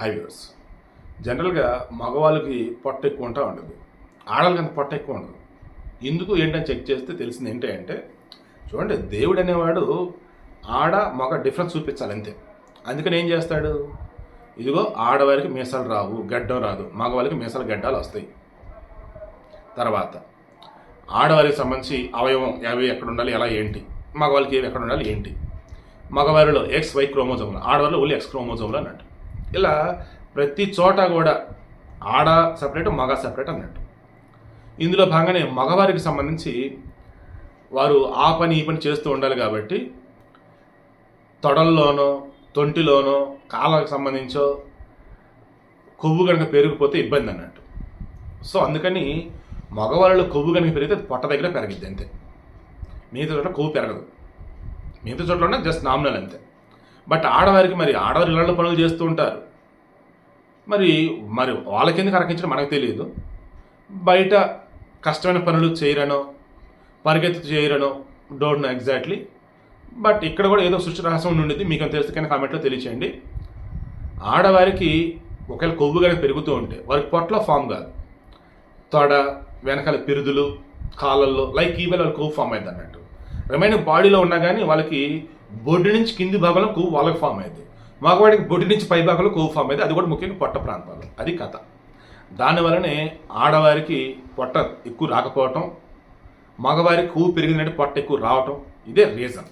Highways. జనరల్గా మగవాళ్ళకి పొట్ట ఎక్కువ ఉంటా ఉండదు ఆడవాళ్ళకి అంత పొట్ట ఎక్కువ ఉండదు. ఎందుకు ఏంటని చెక్ చేస్తే తెలిసింది ఏంటి అంటే చూడండి దేవుడు అనేవాడు ఆడ మగ డిఫరెన్స్ చూపించాలి అంతే. అందుకని ఏం చేస్తాడు? ఇదిగో ఆడవారికి మీసాలు రావు గడ్డం రాదు. మగవాళ్ళకి మీసాలు గడ్డాలు వస్తాయి. తర్వాత ఆడవారికి సంబంధించి అవయవం అవి ఎక్కడ ఉండాలి ఎలా ఏంటి? మగవాళ్ళకి ఏవి ఎక్కడ ఉండాలి ఏంటి? మగవారిలో ఎక్స్ వై క్రోమోజోములు. ఆడవారిలో ఓన్లీ ఎక్స్ క్రోమోజోములు అన్నట్టు. ఇలా ప్రతి చోట కూడా ఆడ సపరేట్ మగ సపరేట్ అన్నట్టు. ఇందులో భాగంగానే మగవారికి సంబంధించి వారు ఆ పని ఈ పని చేస్తూ ఉండాలి కాబట్టి తొడల్లోనో తొంటిలోనో కాళ్ళకు సంబంధించో కొవ్వు కనుక పెరిగిపోతే ఇబ్బంది అన్నట్టు. సో అందుకని మగవాళ్ళలో కొవ్వు కనుక పెరిగితే పొట్ట దగ్గర పెరిగిద్ది అంతే. మిగతా చోట్ల కొవ్వు పెరగదు. మిగతా చోట్ల జస్ట్ నామినల్ అంతే. బట్ ఆడవారికి మరి ఆడవారి ఇళ్ళలో పనులు చేస్తూ ఉంటారు. మరి మరి వాళ్ళకెందుకు అరకించడం మనకు తెలియదు బయట కష్టమైన పనులు చేయరనో పరిగెత్తు చేయరనో డోంట్ నో ఎగ్జాక్ట్లీ. బట్ ఇక్కడ కూడా ఏదో సృష్టి రహస్యం ఉండేది మీకు అని తెలిస్తే కానీ కామెంట్లో తెలియచేయండి. ఆడవారికి ఒకవేళ కొవ్వు కనుక పెరుగుతూ ఉంటే వారికి పొట్టలో ఫామ్ కాదు. తొడ వెనకాల పిరుదులు కాళ్ళల్లో లైక్ ఈవెల్ వాళ్ళకి కొవ్వు ఫామ్ అయింది అన్నట్టు రిమైనింగ్ బాడీలో ఉన్నా కానీ వాళ్ళకి బొడ్డు నుంచి కింది భాగంలో కొవ్వు వాళ్ళకి ఫామ్ అయింది మగవాడికి బొడ్డు నుంచి పై భాగంలో కొవ్వు ఫామ్ అయింది అది కూడా ముఖ్యంగా పొట్ట ప్రాంతాలు. అది కథ. దానివల్లనే ఆడవారికి పొట్ట ఎక్కువ రాకపోవటం మగవారికి కొవ్వు పెరిగిందంటే పొట్ట ఎక్కువ రావటం ఇదే రీజన్